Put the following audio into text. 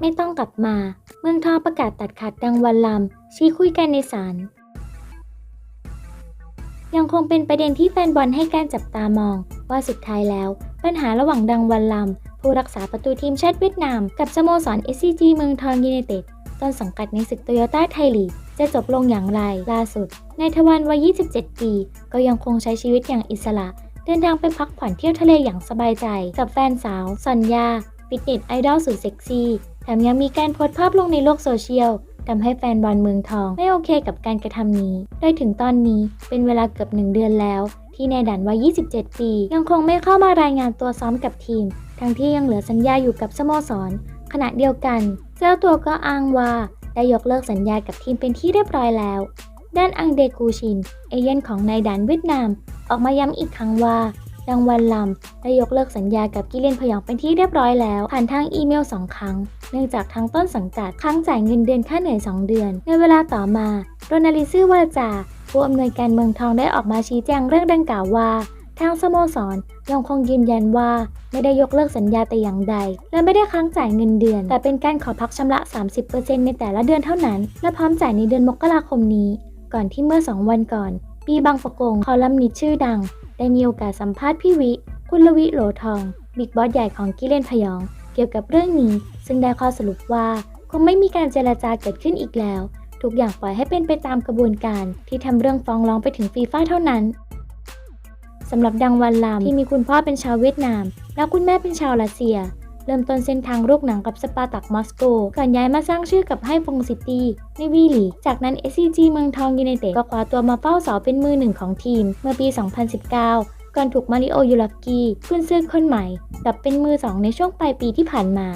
ไม่ต้องกลับมา เมืองทองประกาศตัดขาดดังวันลำชี้คุยกันในศาลยังคงเป็นประเด็นที่แฟนบอลให้การจับตามอง ว่าสุดท้ายแล้ว ปัญหาระหว่างดังวันลำผู้รักษาประตูทีมชาติเวียดนาม กับสโมสร SCG เมืองทองยูไนเต็ดต้นสังกัดในศึกโตโยต้าไทยลีกจะจบลงอย่างไรล่าสุดนายทวันวัย 27 ปี ก็ยังคงใช้ชีวิตอย่างอิสระ เดินทางไปพักผ่อนเที่ยวทะเลอย่างสบายใจ กับแฟนสาวสัญญาฟิตเนสไอดอลสุดเซ็กซี่แถมยังมีการโพสต์ภาพลงในโลกโซเชียลทำให้แฟนบอลเมืองทอง ไม่โอเคกับการกระทำนี้ โดยถึงตอนนี้เป็นเวลาเกือบหนึ่งเดือนแล้ว ที่นายดันวัย 27 ปี ยังคงไม่เข้ามารายงานตัวซ้อมกับทีม ทั้งที่ยังเหลือสัญญาอยู่กับสโมสร ขณะเดียวกัน เจ้าตัวก็อ้างว่าได้ยกเลิกสัญญากับทีมเป็นที่เรียบร้อยแล้ว ด้านอังเดกูชิน เอเย่นของนายดันเวียดนาม ออกมาย้ำอีกครั้งว่าดังวันลำได้ยกเลิกสัญญากับกิเลนพยองเป็นที่เรียบร้อยแล้ว ผ่านทางอีเมล 2 ครั้ง เนื่องจากทางต้นสังกัดค้างจ่ายเงินเดือนค่าเหนื่อย 2 เดือน ในเวลาต่อมาโรนาลิซื่อวาจาผู้อำนวยการเมืองทองได้ออกมาชี้แจงเรื่องดังกล่าวว่า ทางสโมสรยังคงยืนยันว่าไม่ได้ยกเลิกสัญญาแต่อย่างใด และไม่ได้ค้างจ่ายเงินเดือน แต่เป็นการขอพักชำระ 30%ในแต่ละเดือนเท่านั้น และพร้อมจ่ายในเดือนมกราคมนี้ ก่อนที่เมื่อ2วันก่อน ปีบางประกงคอลัมนิสชื่อดัง ได้มีโอกาสสัมภาษณ์พี่วิ คุณลวิโหลทอง บิ๊กบอสใหญ่ของกิเลนพยอง เกี่ยวกับเรื่องนี้ ซึ่งได้ข้อสรุปว่าคงไม่มีการเจรจาเกิดขึ้นอีกแล้ว ทุกอย่างปล่อยให้เป็นไปตามกระบวนการ ที่ทำเรื่องฟ้องร้องไปถึงฟีฟ่าเท่านั้นสำหรับดังวันลามที่มีคุณพ่อเป็นชาวเวียดนาม และคุณแม่เป็นชาวรัสเซีย เริ่มต้นเส้นทางลูกหนังกับสปาร์ตักมอสโก ก่อนย้ายมาสร้างชื่อกับไฮฟงซิตี้ในวีลีจากนั้น SCG เมืองทองยูไนเต็ดก็คว้าตัวมาเฝ้าเสาเป็นมือหนึ่งของทีม เมื่อปี 2019ก่อนถูกมาริโอยูลักกี้กุนซือคนใหม่กลับเป็นมือสองในช่วงปลายปีที่ผ่านมา